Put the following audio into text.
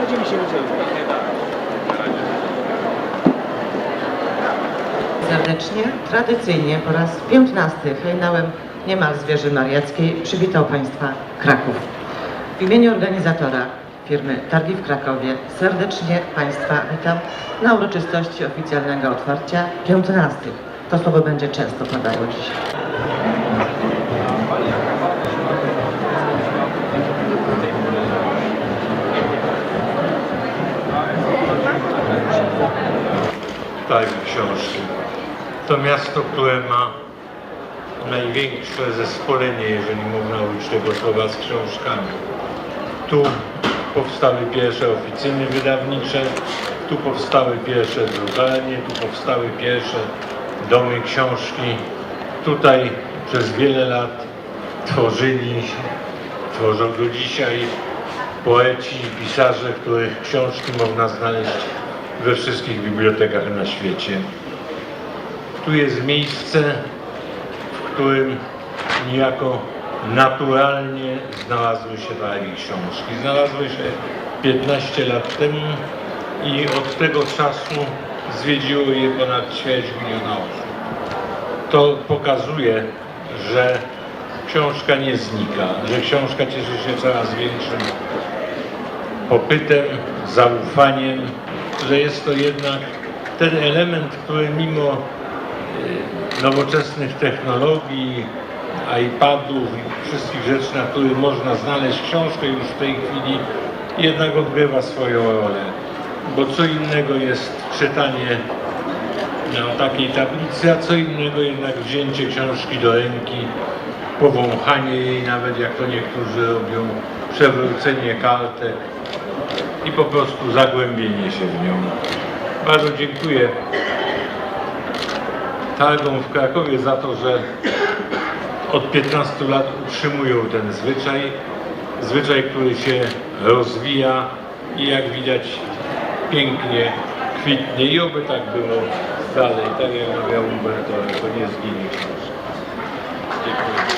Będziemy się. Serdecznie, tradycyjnie po raz 15 hejnałem niemal Wieży mariackiej przywitał Państwa Kraków. W imieniu organizatora firmy Targi w Krakowie serdecznie Państwa witam na uroczystości oficjalnego otwarcia 15. To słowo będzie często padało dziś. Targi Książki. To miasto, które ma największe zespolenie, jeżeli można użyć tego słowa, z książkami. Tu powstały pierwsze oficyny wydawnicze, tu powstały pierwsze drukarnie, tu powstały pierwsze domy książki. Tutaj przez wiele lat tworzyli, tworzą do dzisiaj poeci i pisarze, których książki można znaleźć we wszystkich bibliotekach na świecie. Tu jest miejsce, w którym niejako naturalnie znalazły się targi książki. Znalazły się 15 lat temu i od tego czasu zwiedziło je ponad ćwierć miliona osób. To pokazuje, że książka nie znika, że książka cieszy się coraz większym popytem, zaufaniem, że jest to jednak ten element, który mimo y, nowoczesnych technologii, iPadów i wszystkich rzeczy, na których można znaleźć książkę już w tej chwili, jednak odgrywa swoją rolę. Bo co innego jest czytanie na takiej tablicy, a co innego jednak wzięcie książki do ręki, powąchanie jej, nawet jak to niektórzy robią, przewrócenie kartek i po prostu zagłębienie się w nią. Bardzo dziękuję targom w Krakowie za to, że od 15 lat utrzymują ten zwyczaj. Zwyczaj, który się rozwija i jak widać pięknie kwitnie i oby tak było dalej, tak jak mawiał Umberto, to nie zginie. Dziękuję.